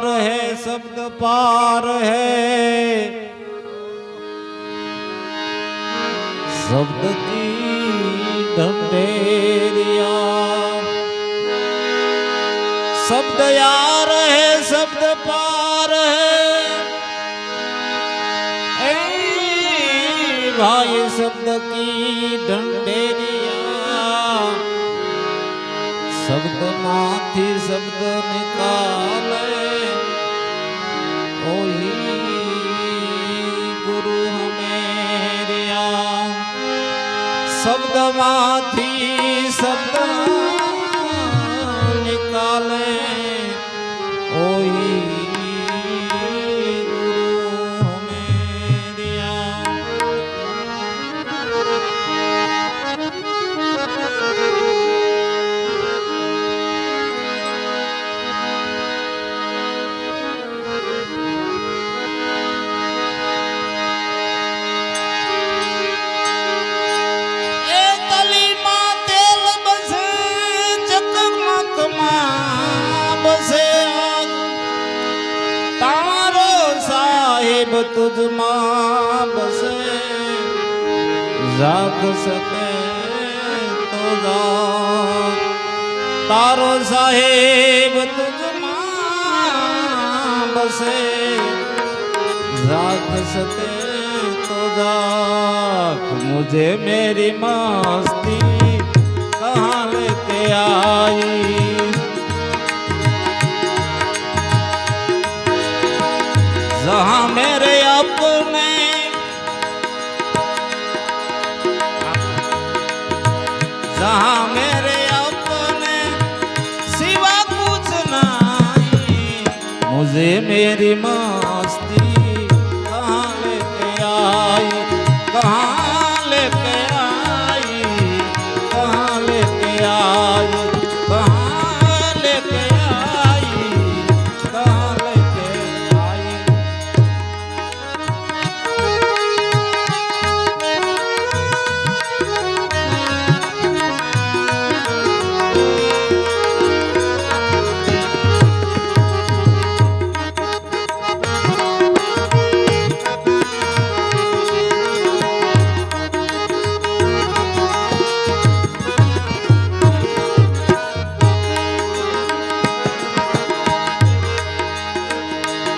पार है शब्द पार है। शब्द की ढंढेरिया शब्द यार શબ્દ માંથી શબ્દ નિકાલે ઓહી ગુરુ હમેરિયા શબ્દ માંથી શબ્દ સાહેબ તુજમાં બસે જાગ શકે તો જાગ તારો સાહેબ તુજમાં બસે जाग सके तो जाग मुझे मेरी मस्ती कहाँ लेके आई जहाँ मेरे રે મેરી માં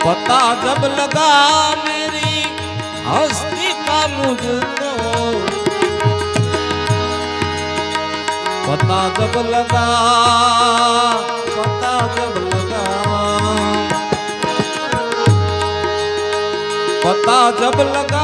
पता जब लगा मेरी हस्ती का मुझको पता जब लगा, पता जब लगा। पता जब लगा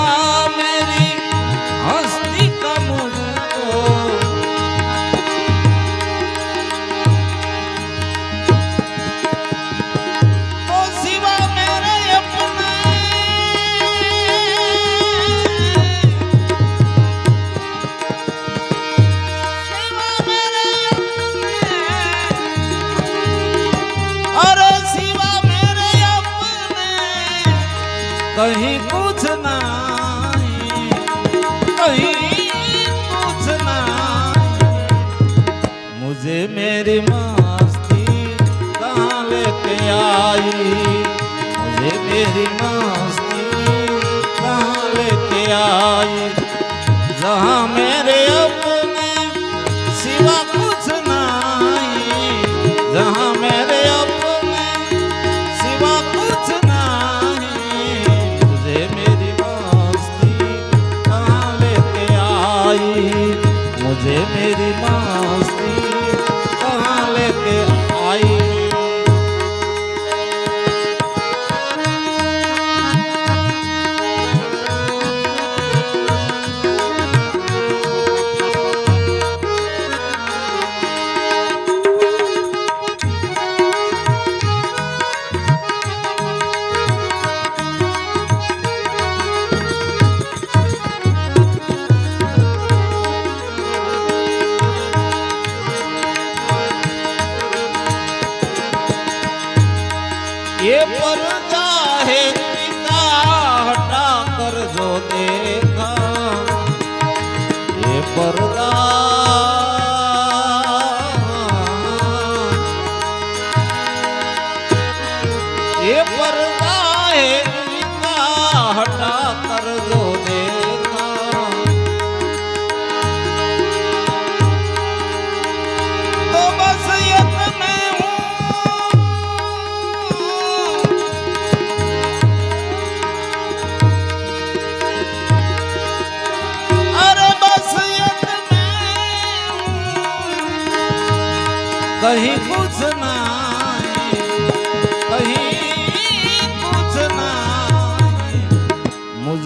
परवाह है।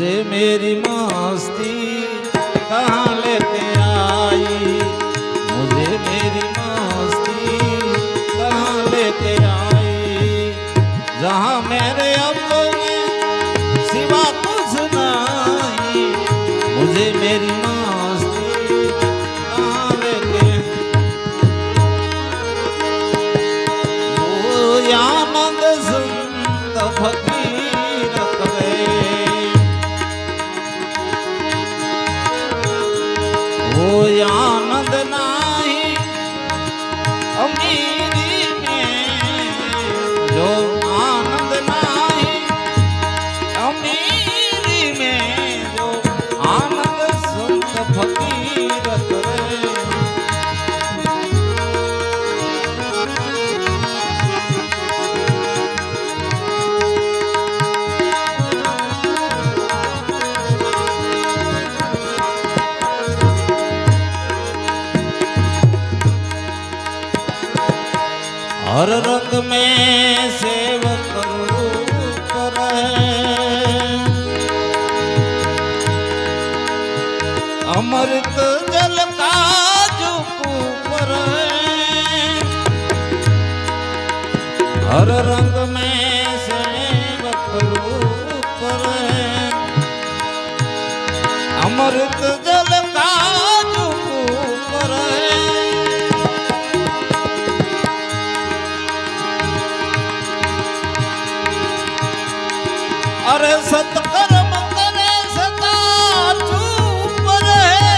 मुझे मेरी मस्ती कहाँ लेके आई tonight. हर रंग में सेवक रूप रहे अमृत जल का जो ऊपर हर रंग सतकर्म करे सदा चूप रहे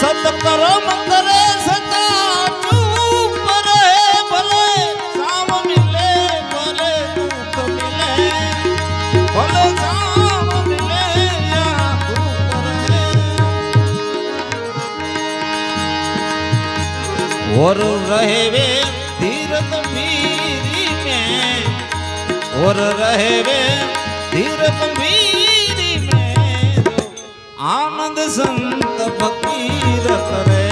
सतकर्म और रहे वे धीर गंभीरी में और रहे वे धीर गंभीरी में जो आनंद संत फकीर करे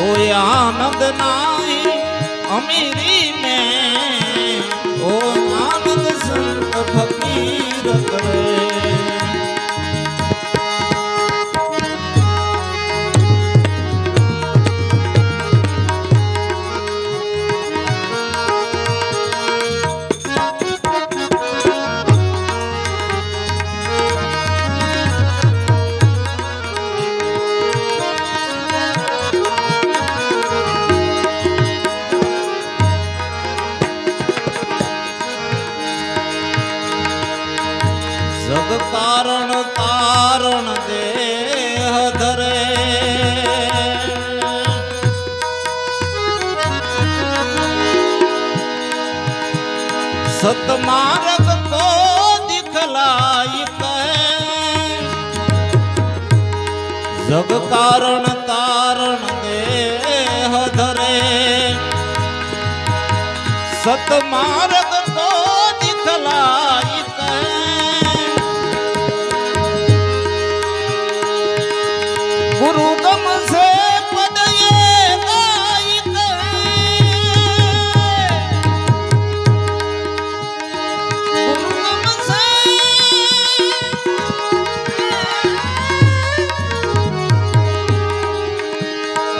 ओ आनंद नाही अमीरी में ओ आनंद संत फकीर करे જગ કારણ તારણ દેહ ધરે. સત કો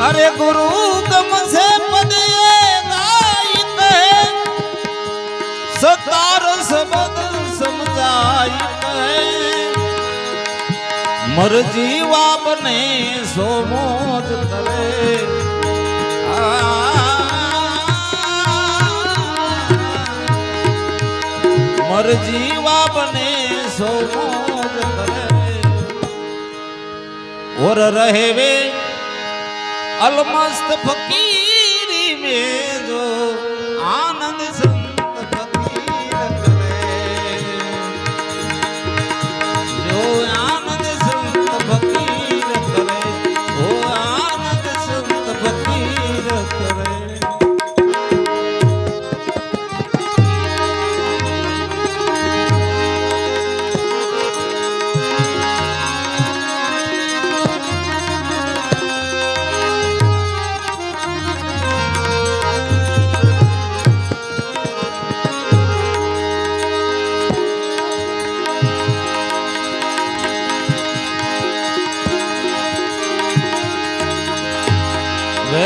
अरे गुरु तुम से सतार समझाई मर जीवा बने सो मोज करे मर जीवा बने सो मोज करे और रहे वे અલમસ્ત ફકીરી મેં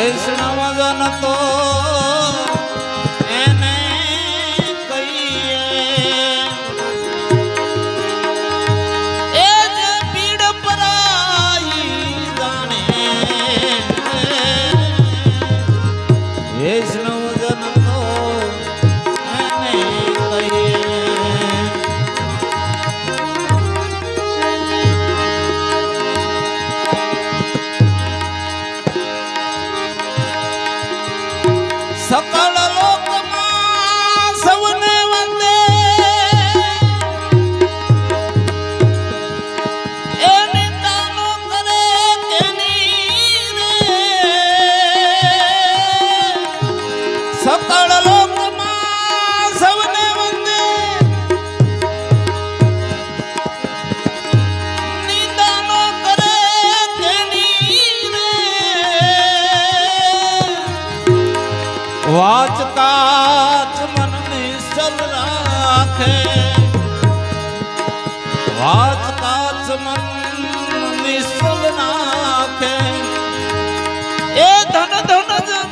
વૈષ્ણવ જન તો વાંચતા જ મન નિશ્ચલ રાખે. વાંચતા જ મન નિશ્ચલ નાખે એ ધન ધન જ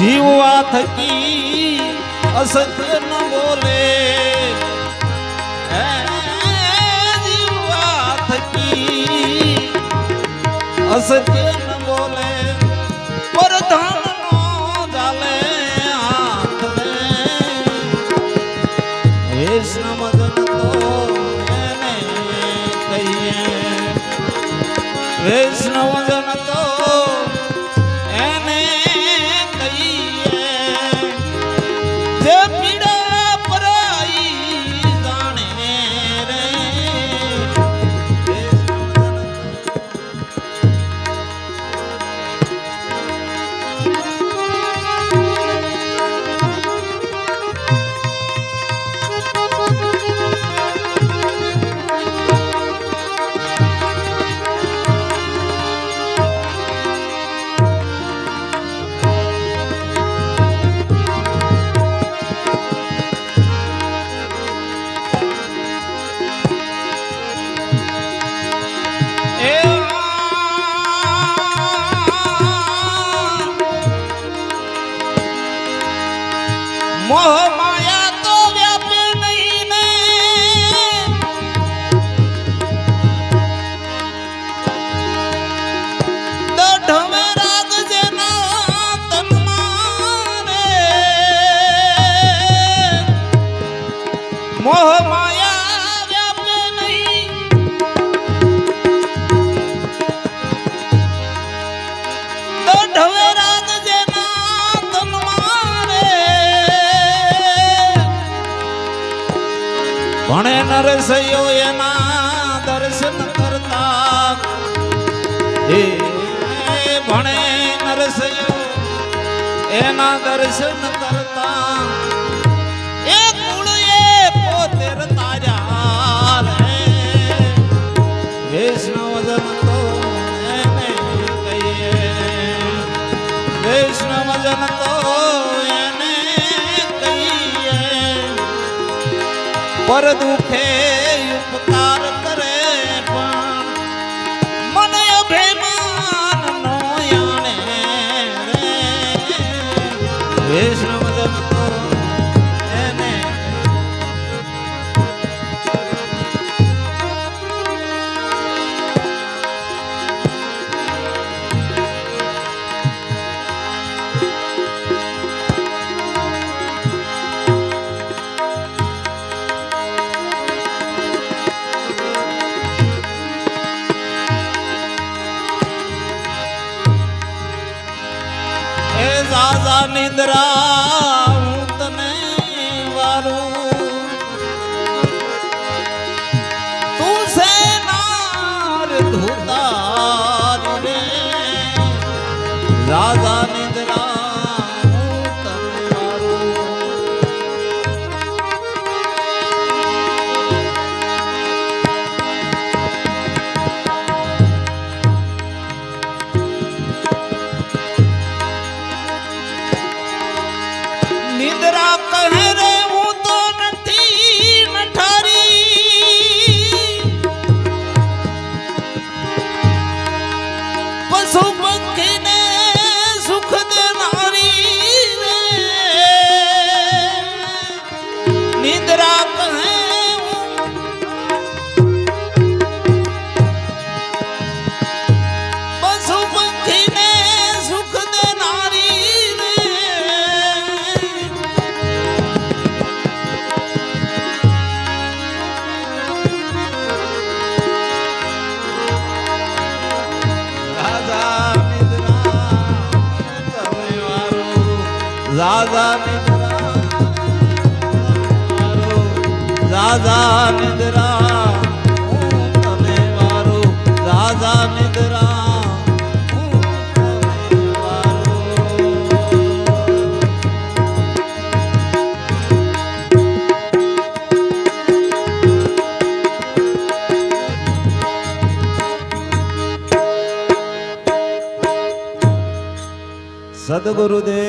જીવવા થકી અસત્ય ન બોલે. જીવવા થકી અસત્ય There's no one. એના દર્શન કરતા એ કુળ એ પોતે તાજા વૈષ્ણવ જન તો એને કહીએ. વૈષ્ણવ જન તો પર દુખે nada રાજા નિદ્રા હું તમે મારું રાજા મારું. સદગુરુદેવ